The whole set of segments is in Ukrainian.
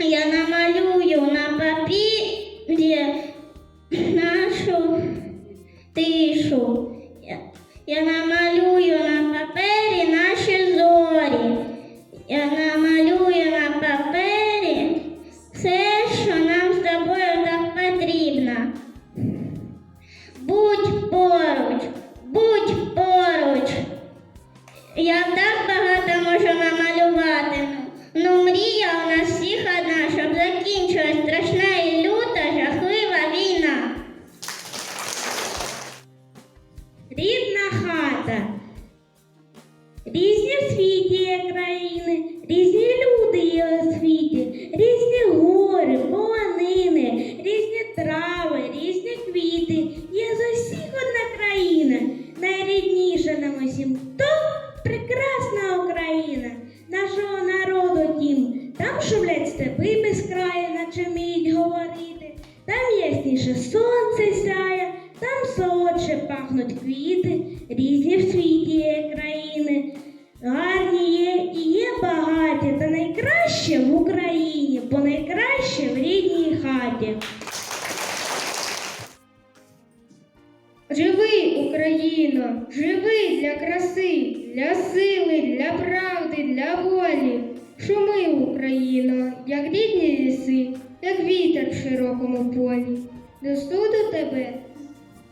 я намалюю на папірі нашу тишу. Я, я намалюю солодше пахнуть квіти, різні в світі є країни. Гарні є і є багаті, та найкраще в Україні, бо найкраще в рідній хаті. Живи, Україно, живи для краси, для сили, для правди, для волі. Шуми, Україно, як рідні ліси, як вітер в широкому полі. До суду тебе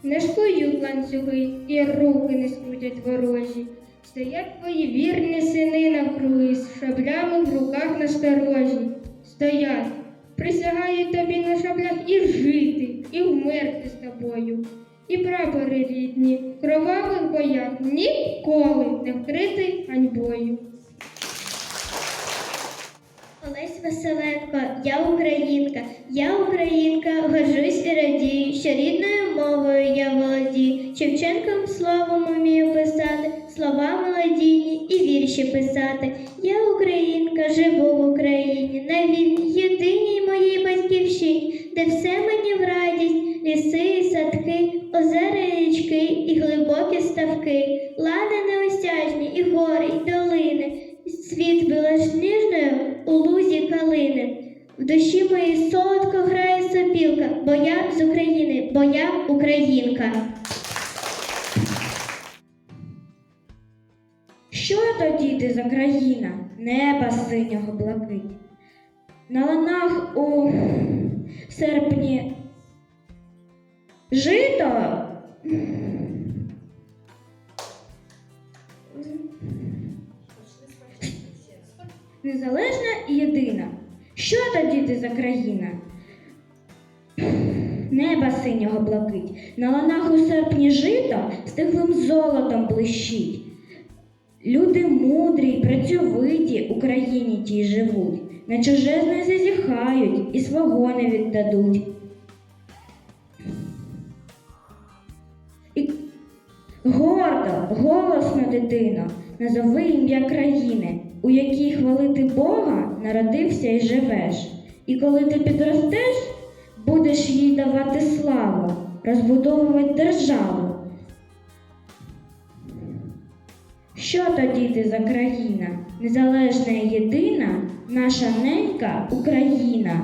не шкують ланцюги і руки не скрутять ворожі. Стоять твої вірні сини навкруги з шаблями в руках насторожі. Стоять, присягають тобі на шаблях і жити, і вмерти з тобою. І прапори рідні кровавих боях ніколи не вкритий ганьбою. Олесь Василенко, я українка, я українка, горжусь і радію, що рідною мовою я володію. Шевченком словом умію писати, слова молодійні і вірші писати. Я українка, живу в Україні, на вільній, єдиній моїй батьківщині, де все мені в радість, ліси і садки, озера і річки, і глибокі ставки, лани неосяжні, і гори, і долини. Світ у лузі калини. В душі моїй солодко грає сопілка, бо я з України, бо я українка. Що то діти за країна, неба синього блакить? На ланах у серпні жито. Незалежна і єдина. Що то діти за країна? Неба синього блакить, на ланах у серпні жито стиглим золотом блищить. Люди мудрі працьовиті Україні тій живуть, на чуже не зазіхають і свого не віддадуть. І гордо, голосно, дитино, назови ім'я країни, у якій хвалити Бога народився і живеш. І коли ти підростеш, будеш їй давати славу, розбудовувати державу. Що то діти за країна? Незалежна і єдина, наша ненька Україна.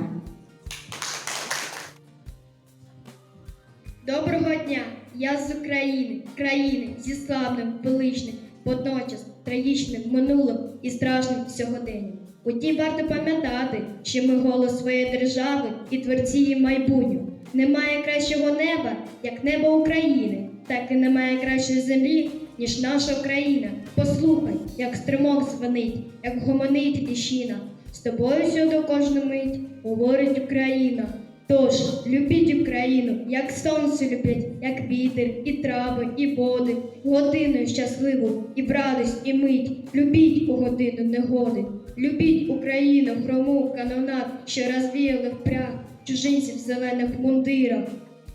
Доброго дня! Я з України, країни зі славним, величним, водночас трагічним минулим і страшним сьогоденням. Утім, варто пам'ятати, що ми голос своєї держави і творці її майбутнього. Немає кращого неба, як небо України, так і немає кращої землі, ніж наша Україна. Послухай, як стримок звонить, як гомонить ліщина. З тобою сюди кожну мить говорить Україна. Тож любіть Україну, як сонце люблять, як вітер, і трави, і води, годину щасливу, і в радість, і мить. Любіть у годину негоди. Любіть Україну, хрому канонат, що розвіяли в прах чужинців в зелених мундирах.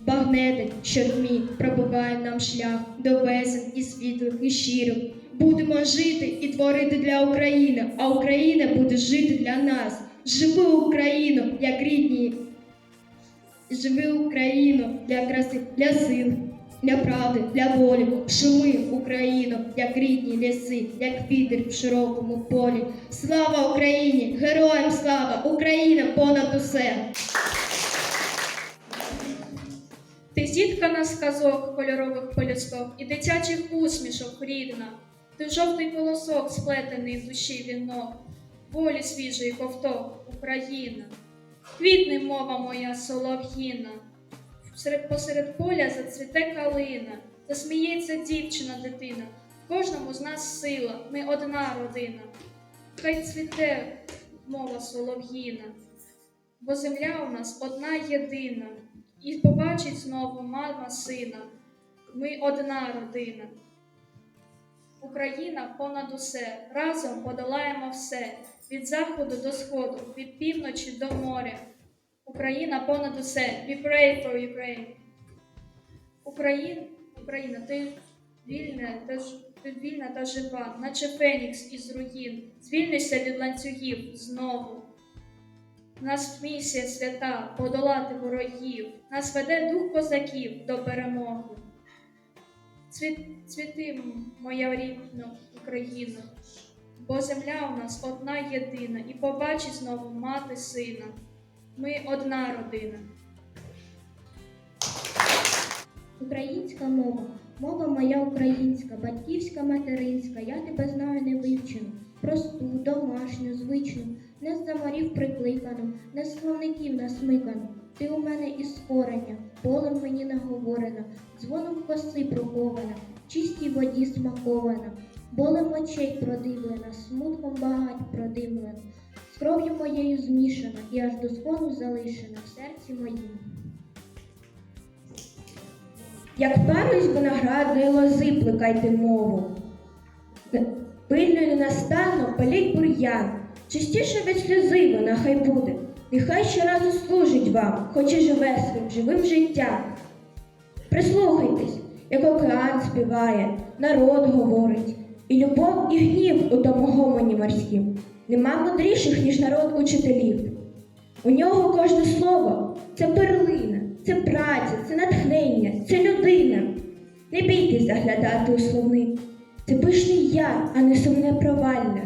Багнетить, що дмі пробиває нам шлях до весен і світлих, і щирих. Будемо жити і творити для України, а Україна буде жити для нас. Живи Україну, як рідні. Живи Україну для краси, для сил, для правди, для волі. Шуми Україну, як рідні ліси, як вітер в широкому полі. Слава Україні! Героям слава! Україна понад усе! Ти зіткана з казок кольорових полісток і дитячих усмішок рідна. Ти жовтий колосок, сплетений в душі вінок, волі свіжої ковток, Україна. Квітне мова моя солов'їна, Серед посеред поля зацвіте калина, засміється дівчина дитина. В кожному з нас сила, ми одна родина. Хай цвіте мова солов'їна, бо земля у нас одна єдина, і побачить знову мама сина. Ми одна родина. Україна понад усе, разом подолаємо все, від заходу до сходу, від півночі до моря. Україна понад усе. We pray for Ukraine. Україна, Україна, ти вільна та ти вільна та жива, наче фенікс із руїн. Звільнися від ланцюгів знову. Нас місія свята подолати ворогів, нас веде дух козаків до перемоги. Цвіт, цвіти, моя рідна Україна, бо земля у нас одна єдина, і побачить знову мати сина. Ми одна родина. Українська мова, мова моя українська, батьківська материнська, я тебе знаю невивчену, просту, домашню, звичну, не з заморів прикликану, не з словників насмикану. Ти у мене із корення, полем мені наговорена, дзвоном коси прокована, в чистій воді смакована, болем очей продивлена, смутком багать продимлена, з кров'ю моєю змішана і аж до скону залишена в серці моїм. Як пару з виноградної лози плекайте мову. Не- Пильно і ненастанно паліть бур'ян, частіше від сльози вона хай буде. Нехай щоразу служить вам, хоч і живе своїм живим життям. Прислухайтесь, як океан співає, народ говорить, і любов, і гнів у тому гомоні морськім. Нема мудріших, ніж народ учителів. У нього кожне слово це перлина, це праця, це натхнення, це людина. Не бійтесь заглядати у словник. Це пишний яр, а не сумне провалля.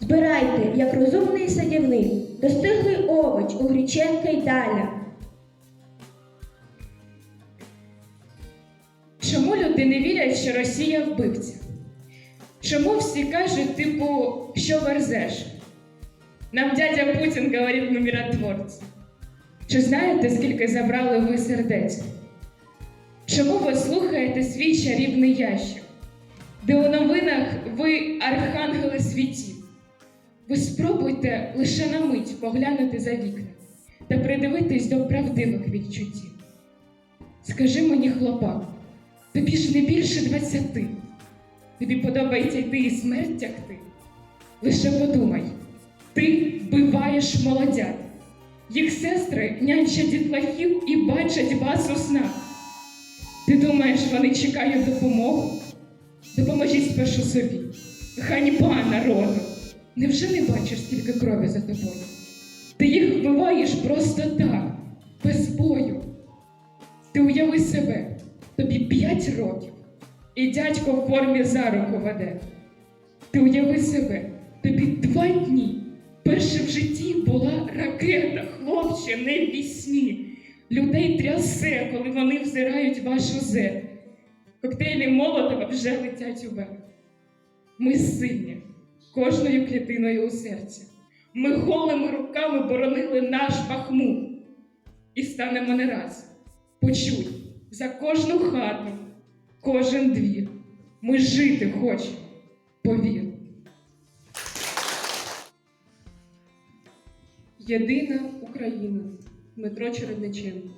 Збирайте, як розумний садівник, достиглий овоч у Гріченка й даля. Чому люди не вірять, що Росія вбивця? Чому всі кажуть, типу, що верзеш? Нам дядя Путін говорить ми миротворці. Чи знаєте, скільки забрали ви сердець? Чому ви слухаєте свій чарівний ящик, де у новинах ви архангели світів? Ви спробуйте лише на мить поглянути за вікна та придивитись до правдивих відчуттів. Скажи мені, хлопак, тобі ж не більше двадцяти. Тобі подобається йти і смерть тягти. Лише подумай, ти вбиваєш молодят. Їх сестри нянчать дітлахів і бачать вас у снах. Ти думаєш, вони чекають допомогу? Допоможіть спершу собі. Ганьба народу! Невже не бачиш, скільки крові за тобою? Ти їх вбиваєш просто так, без бою. Ти уяви себе, тобі п'ять років, і дядько в формі за руку веде. Ти уяви себе, тобі два дні. Перше в житті була ракета, хлопче, не в вісні. Людей трясе, коли вони взирають вашу зет. Коктейлі Молотова вже летять уверх. Ми сильні, кожною клітиною у серці. Ми голими руками боронили наш Бахмут. І станемо не раз. Почуй за кожну хату, кожен двір. Ми жити хочемо, повір. Єдина Україна Дмитро Чередниченко.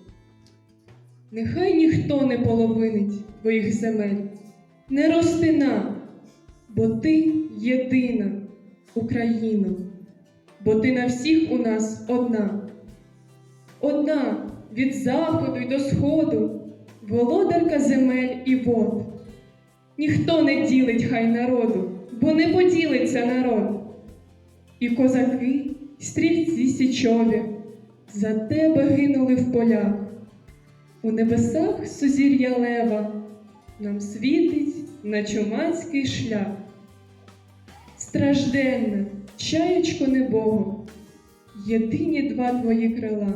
Нехай ніхто не половинить твоїх земель, не розтина, бо ти єдина Україна, бо ти на всіх у нас одна. Одна від заходу й до сходу, володарка земель і вод. Ніхто не ділить хай народу, бо не поділиться народ. І козаки, стрільці січові, за тебе гинули в полях. У небесах сузір'я лева нам світить на чумацький шлях. Стражденне, чаєчко небого, єдині два твої крила.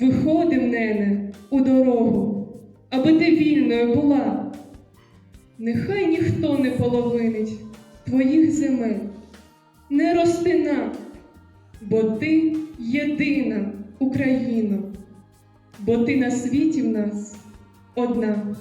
Виходим, нене, у дорогу, аби ти вільною була. Нехай ніхто не половинить твоїх земель, не розтина, бо ти єдина Україно, бо ти на світі в нас одна.